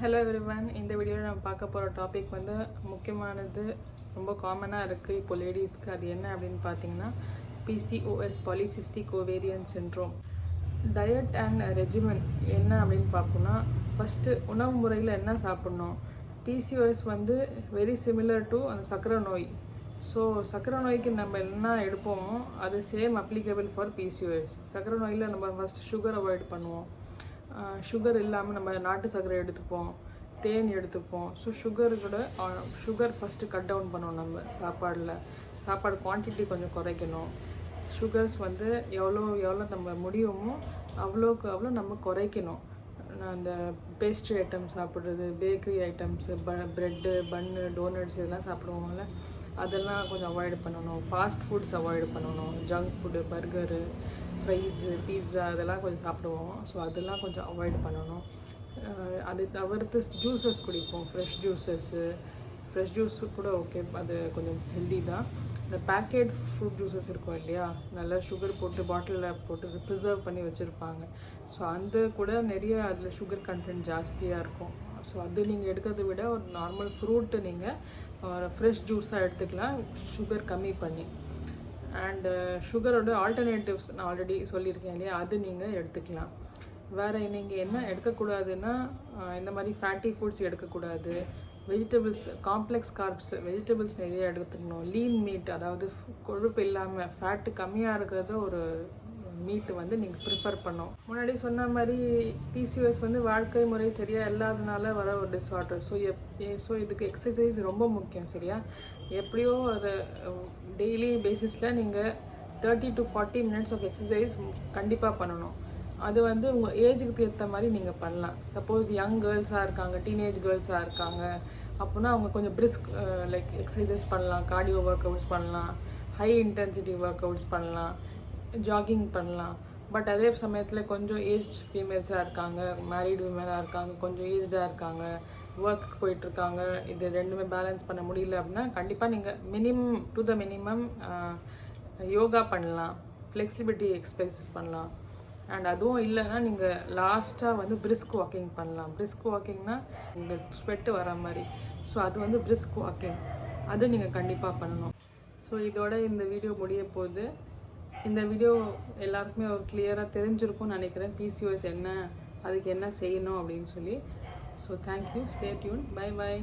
Hello everyone இந்த வீடியோவில் நம்ம பார்க்க போகிற டாபிக் வந்து முக்கியமானது ரொம்ப காமனாக இருக்குது இப்போ லேடிஸ்க்கு அது என்ன அப்படின்னு பார்த்தீங்கன்னா PCOS polycystic ovarian syndrome diet and regiment என்ன அப்படின்னு பார்ப்போம்னா ஃபஸ்ட்டு உணவு முறையில் என்ன சாப்பிட்ணும்? பிசிஓஎஸ் வந்து வெரி சிமிலர் டு அந்த சர்க்கரை நோய். ஸோ சர்க்கரை நோய்க்கு நம்ம என்ன எடுப்போமோ அது சேம் அப்ளிகபிள் ஃபார் பிசிஓஎஸ் சர்க்கரை நோயில் நம்ம ஃபஸ்ட் சுகர் அவாய்ட் பண்ணுவோம். சுகர் இல்லாமல் நம்ம நாட்டு சர்க்கரை எடுத்துப்போம் தேன் எடுத்துப்போம். ஸோ சுகர் கூட சுகர் ஃபஸ்ட்டு கட் டவுன் பண்ணணும் நம்ம சாப்பாடில். சாப்பாடு குவான்டிட்டி கொஞ்சம் குறைக்கணும். சுகர்ஸ் வந்து எவ்வளோ எவ்வளோ நம்ம முடியுமோ அவ்வளோக்கு அவ்வளோ நம்ம குறைக்கணும். அந்த பேஸ்ட்ரி ஐட்டம் சாப்பிட்றது பேக்கரி ஐட்டம்ஸு ப ப்ரெட்டு பன்னு டோனட்ஸ் இதெல்லாம் சாப்பிடுவோம்ல. அதெல்லாம் கொஞ்சம் அவாய்ட் பண்ணணும். ஃபாஸ்ட் ஃபுட்ஸ் அவாய்ட் பண்ணணும். Junk food burger fries pizza அதெல்லாம் கொஞ்சம் சாப்பிடுவோம். ஸோ அதெல்லாம் கொஞ்சம் அவாய்ட் பண்ணணும். அது தவிர்த்து ஜூஸஸ் குடிப்போம். ஃப்ரெஷ் ஜூஸஸ்ஸு ஃப்ரெஷ் ஜூஸ் கூட ஓகே அது கொஞ்சம் ஹெல்தி தான். இந்த பேக்கெட் ஃப்ரூட் ஜூஸஸ் இருக்கும் இல்லையா? நல்லா சுகர் போட்டு பாட்டிலில் போட்டு ப்ரிசர்வ் பண்ணி வச்சுருப்பாங்க. ஸோ அந்த கூட நிறைய அதில் சுகர் கண்டென்ட் ஜாஸ்தியாக இருக்கும். ஸோ அது நீங்கள் எடுக்கிறத விட ஒரு நார்மல் ஃப்ரூட்டு நீங்கள் ஃப்ரெஷ் ஜூஸாக எடுத்துக்கலாம். சுகர் கம்மி பண்ணி. அண்டு சுகரோட ஆல்டர்னேட்டிவ்ஸ் நான் ஆல்ரெடி சொல்லியிருக்கேன் இல்லையா? அது நீங்கள் எடுத்துக்கலாம். வேறு நீங்கள் என்ன எடுக்கக்கூடாதுன்னா இந்த மாதிரி ஃபேட்டி ஃபுட்ஸ் எடுக்கக்கூடாது. வெஜிடபிள்ஸ் காம்ப்ளெக்ஸ் கார்ப்ஸ் வெஜிடபிள்ஸ் நிறைய எடுத்துக்கணும். லீன் மீட் அதாவது கொழுப்பு இல்லாமல் ஃபேட்டு கம்மியாக இருக்கிறத ஒரு மீட் வந்து நீங்கள் ப்ரிஃபர் பண்ணோம் முன்னாடி சொன்ன மாதிரி பிசிஓஎஸ் வந்து வாழ்க்கை முறை சரியாக இல்லாதனால வர ஒரு டிஸார்டர் ஸோ எப் ஸோ இதுக்கு எக்ஸசைஸ் ரொம்ப முக்கியம் சரியா? எப்படியோ அதை டெய்லி பேசிஸில் நீங்கள் thirty to forty minutes of exercise கண்டிப்பாக பண்ணணும். அது வந்து உங்கள் ஏஜுக்கு ஏற்ற மாதிரி நீங்கள் பண்ணலாம். சப்போஸ் யங் கேர்ள்ஸாக இருக்காங்க டீனேஜ் கேர்ள்ஸாக இருக்காங்க அப்படின்னா அவங்க கொஞ்சம் பிரிஸ்க் லைக் எக்ஸசைசஸ் பண்ணலாம். கார்டியோ ஒர்க் அவுட்ஸ் பண்ணலாம். ஹை இன்டென்சிட்டி ஒர்க் அவுட்ஸ் பண்ணலாம். ஜாகிங் பண்ணலாம். பட் அதே சமயத்தில் கொஞ்சம் ஏஜ் ஃபீமேல்ஸாக இருக்காங்க மேரீடு விமனாக இருக்காங்க கொஞ்சம் ஏஜ்டாக இருக்காங்க ஒர்க்குக்கு போயிட்டுருக்காங்க இது ரெண்டுமே பேலன்ஸ் பண்ண முடியல அப்படின்னா கண்டிப்பாக நீங்கள் minimum to the minimum yoga பண்ணலாம். ஃப்ளெக்சிபிலிட்டி எக்ஸசைசஸ் பண்ணலாம். அண்ட் அதுவும் இல்லைன்னா நீங்கள் லாஸ்ட்டாக வந்து பிரிஸ்க் வாக்கிங் பண்ணலாம். பிரிஸ்க் வாக்கிங்னா உங்களுக்கு ஸ்வெட்டு வர மாதிரி. ஸோ அது வந்து பிரிஸ்க் வாக்கிங் அது நீங்கள் கண்டிப்பாக பண்ணணும். ஸோ இதோட இந்த வீடியோ முடிய போகுது. இந்த வீடியோ எல்லாருக்குமே ஒரு கிளியராக தெரிஞ்சிருக்கும்னு நினைக்கிறேன். பிசிஓஎஸ் என்ன அதுக்கு என்ன செய்யணும் அப்படின்னு சொல்லி. So thank you stay tune bye bye